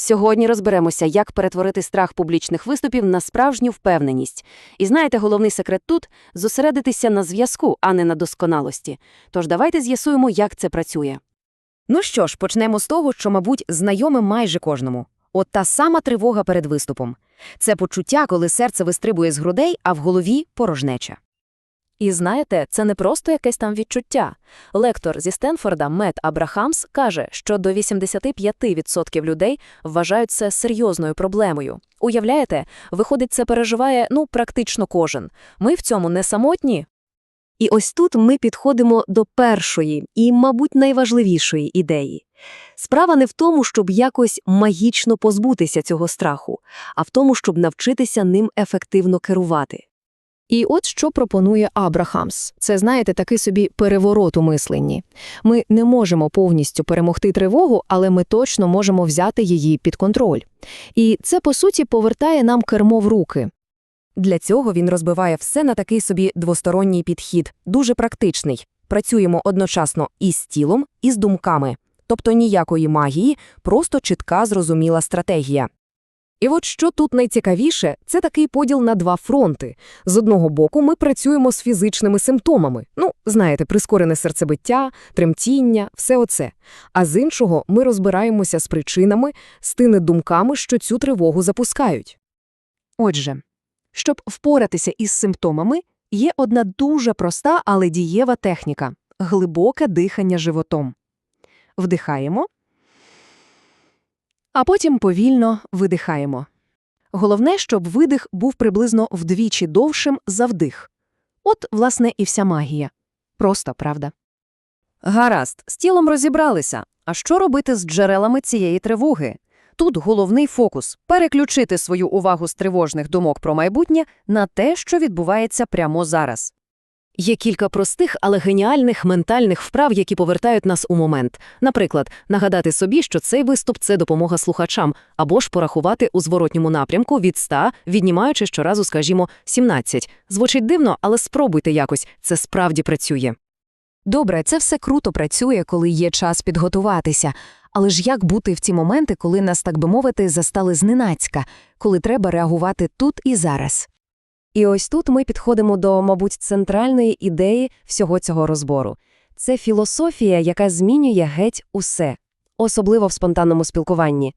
Сьогодні розберемося, як перетворити страх публічних виступів на справжню впевненість. І знаєте, головний секрет тут – зосередитися на зв'язку, а не на досконалості. Тож давайте з'ясуємо, як це працює. Ну що ж, почнемо з того, що, мабуть, знайоме майже кожному. От та сама тривога перед виступом. Це почуття, коли серце вистрибує з грудей, а в голові – порожнеча. І знаєте, це не просто якесь там відчуття. Лектор зі Стенфорда Мет Абрахамс каже, що до 85% людей вважають це серйозною проблемою. Уявляєте, виходить, це переживає ну практично кожен. Ми в цьому не самотні. І ось тут ми підходимо до першої і, мабуть, найважливішої ідеї. Справа не в тому, щоб якось магічно позбутися цього страху, а в тому, щоб навчитися ним ефективно керувати. І от що пропонує Абрахамс. Це, знаєте, такий собі переворот у мисленні. Ми не можемо повністю перемогти тривогу, але ми точно можемо взяти її під контроль. І це, по суті, повертає нам кермо в руки. Для цього він розбиває все на такий собі двосторонній підхід, дуже практичний. Працюємо одночасно і з тілом, і з думками. Тобто ніякої магії, просто чітка зрозуміла стратегія. І от що тут найцікавіше, це такий поділ на два фронти. З одного боку, ми працюємо з фізичними симптомами. Ну, знаєте, прискорене серцебиття, тремтіння, все оце. А з іншого, ми розбираємося з причинами, з тими думками, що цю тривогу запускають. Отже, щоб впоратися із симптомами, є одна дуже проста, але дієва техніка – глибоке дихання животом. Вдихаємо, а потім повільно видихаємо. Головне, щоб видих був приблизно вдвічі довшим за вдих. От, власне, і вся магія. Просто, правда? Гаразд, з тілом розібралися. А що робити з джерелами цієї тривоги? Тут головний фокус – переключити свою увагу з тривожних думок про майбутнє на те, що відбувається прямо зараз. Є кілька простих, але геніальних ментальних вправ, які повертають нас у момент. Наприклад, нагадати собі, що цей виступ – це допомога слухачам, або ж порахувати у зворотньому напрямку від 100, віднімаючи щоразу, скажімо, 17. Звучить дивно, але спробуйте якось, це справді працює. Добре, це все круто працює, коли є час підготуватися. Але ж як бути в ці моменти, коли нас, так би мовити, застали зненацька, коли треба реагувати тут і зараз? І ось тут ми підходимо до, мабуть, центральної ідеї всього цього розбору. Це філософія, яка змінює геть усе, особливо в спонтанному спілкуванні.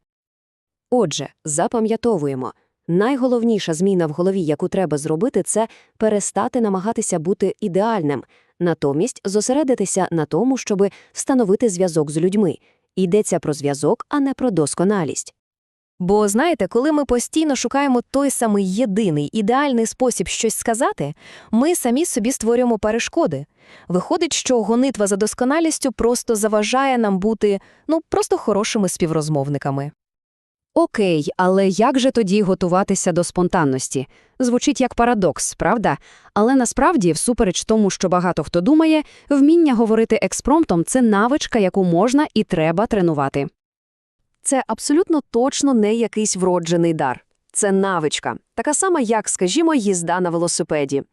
Отже, запам'ятовуємо. Найголовніша зміна в голові, яку треба зробити, це перестати намагатися бути ідеальним, натомість зосередитися на тому, щоб встановити зв'язок з людьми. Йдеться про зв'язок, а не про досконалість. Бо знаєте, коли ми постійно шукаємо той самий єдиний ідеальний спосіб щось сказати, ми самі собі створюємо перешкоди. Виходить, що гонитва за досконалістю просто заважає нам бути ну просто хорошими співрозмовниками. Окей, але як же тоді готуватися до спонтанності? Звучить як парадокс, правда? Але насправді, всупереч тому, що багато хто думає, вміння говорити експромтом – це навичка, яку можна і треба тренувати. Це абсолютно точно не якийсь вроджений дар. Це навичка, така сама, як, скажімо, їзда на велосипеді.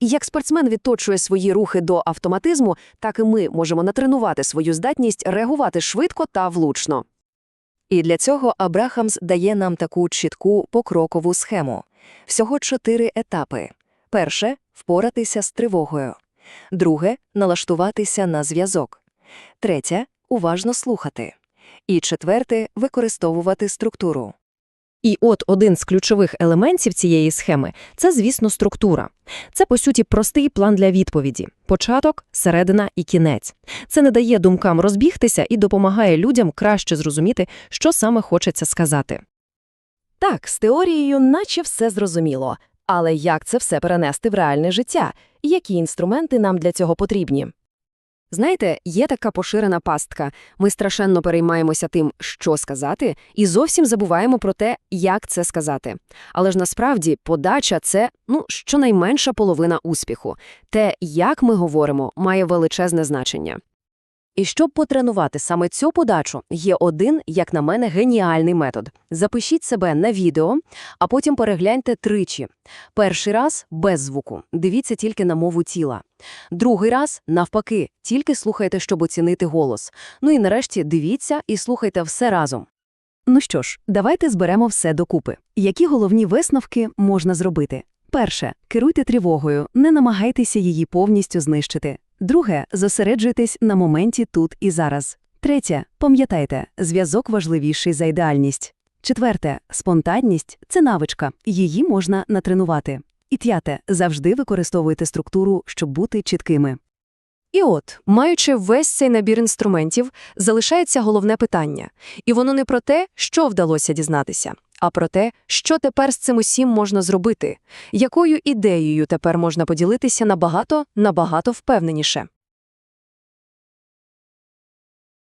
І як спортсмен відточує свої рухи до автоматизму, так і ми можемо натренувати свою здатність реагувати швидко та влучно. І для цього Абрахамс дає нам таку чітку покрокову схему. Всього чотири етапи. Перше – впоратися з тривогою. Друге – налаштуватися на зв'язок. Третє – уважно слухати. І четверте – використовувати структуру. І от один з ключових елементів цієї схеми – це, звісно, структура. Це, по суті, простий план для відповіді – початок, середина і кінець. Це не дає думкам розбігтися і допомагає людям краще зрозуміти, що саме хочеться сказати. Так, з теорією наче все зрозуміло. Але як це все перенести в реальне життя? Які інструменти нам для цього потрібні? Знаєте, є така поширена пастка. Ми страшенно переймаємося тим, що сказати, і зовсім забуваємо про те, як це сказати. Але ж насправді подача це ну щонайменша половина успіху. Те, як ми говоримо, має величезне значення. І щоб потренувати саме цю подачу, є один, як на мене, геніальний метод. Запишіть себе на відео, а потім перегляньте тричі. Перший раз – без звуку, дивіться тільки на мову тіла. Другий раз – навпаки, тільки слухайте, щоб оцінити голос. Ну і нарешті дивіться і слухайте все разом. Ну що ж, давайте зберемо все докупи. Які головні висновки можна зробити? Перше, керуйте тривогою, не намагайтеся її повністю знищити. Друге, зосереджуйтесь на моменті тут і зараз. Третє, пам'ятайте, зв'язок важливіший за ідеальність. Четверте, спонтанність це навичка, її можна натренувати. І п'яте, завжди використовуйте структуру, щоб бути чіткими. І от, маючи весь цей набір інструментів, залишається головне питання. І воно не про те, що вдалося дізнатися, а про те, що тепер з цим усім можна зробити, якою ідеєю тепер можна поділитися набагато, набагато впевненіше.